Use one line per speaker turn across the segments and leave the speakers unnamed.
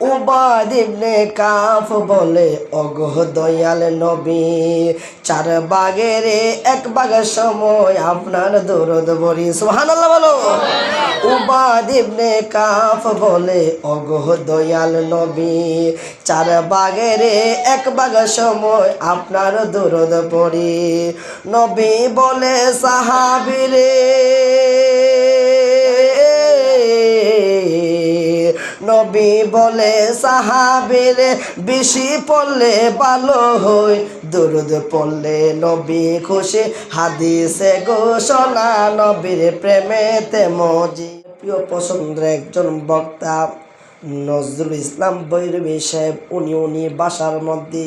উবাদ ইবনে calf বলে অগহ দয়াল নবী, চার বাগের এক বাগের সময় আপনার দরদ বলি সুবহানাল্লাহ বলো। উবাদ ইবনে কাফ বলে অগহ দয়াল নবী, চার বাগের এক বাগের সময় আপনার দরদ পড়ি। নবী বলে, সাহাবিরে নবী বলে, সাহাবির বেশি পড়লে ভালো হই দুরুদ পড়লে নবী খুশি। হাদিসে ঘোষণা, নবীর প্রেমেতে মজি। প্রিয় পছন্দের একজন বক্তা, নজরুল ইসলাম বৈরবী সাহেব, উনি উনি বাসার মধ্যে,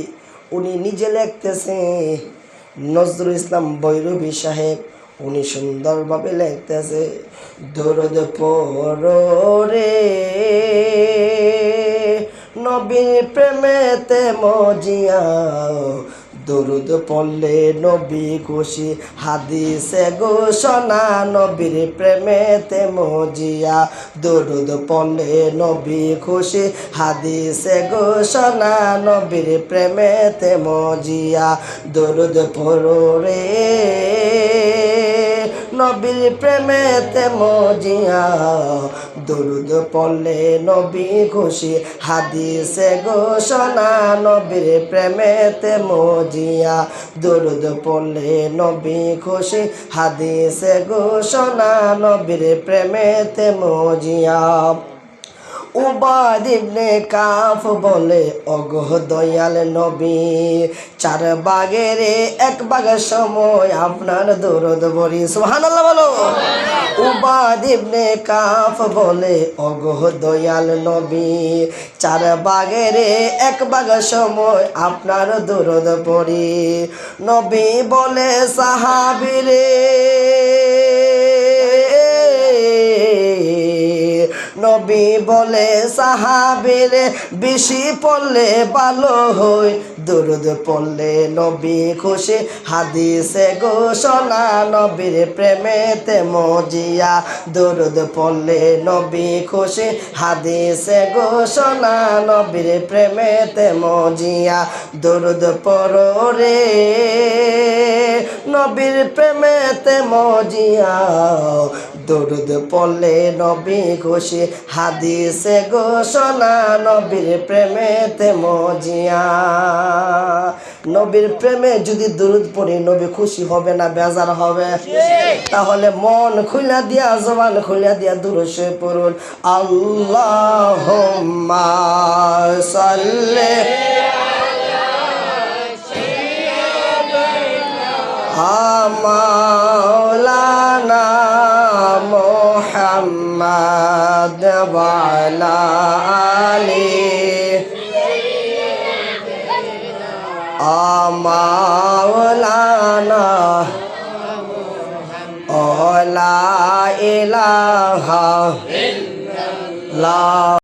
উনি নিজে লিখতেছে, নজরুল ইসলাম বৈরবী সাহেব, উনি সুন্দরভাবে লিখতেছে, দরদ রে। নবীর প্রেমেতে মজিয়া দরুদ পড়লে নবী খুশি, হাদিসে ঘোষণা, নবীর প্রেমেতে মজিয়া। দরুদ পড়লে নবী খুশি, হাদিসে ঘোষণা, নবীর প্রেমেতে মজিয়া। দরুদ পড়ো রে। নবীর প্রেমেতে মজিয়া। দরুদ পড়লে নবী খুশি, হাদিসে ঘোষণা, নবীর প্রেমেতে মজিয়া। দরুদ পড়লে নবী খুশি, হাদিসে ঘোষণা, নবীর প্রেমেতে মজিয়া। উবাদ ইবনে কাফ বলে অগহ দয়াল নবী, চার বাগের এক বাগের সময় আপনার দরদ বলি সুবহানাল্লাহ বলো। উবাদ ইবনে কাফ বলে অগহ দয়াল নবী, চার বাগের এক বাগের সময় আপনার দরদ পড়ি। নবী বলে, সাহাবিরে নবী বলে সাহাবির বেশি পড়লে ভালো হই দুরুদ পড়লে নবী খুশি। হাদিসে ঘোষণা, নবীর প্রেমেতে মজিয়া। দুরুদ পড়লে নবী খুশি। হাদিসে ঘোষণা, নবীর প্রেমেতে মজিয়া। দুরুদ পড়ো রে, নবীর প্রেমেতে মজিয়া। দরুদ পড়লে নবী খুশি। হাদিসে ঘোষণা, নবীর প্রেমেতে মজিয়া নবীর প্রেমে যদি দরুদ পড়ি, নবী খুশি হবে না, বেজার হবে। তাহলে মন খুলে দিয়া, জবান খুলে দিয়া দূরসে পড়ুন। আল্লাহ সাল্লে মোহাম্মদ ওয়ালা আলি মাওলানা। ওলা ইলাহা ইল্লাল্লাহ।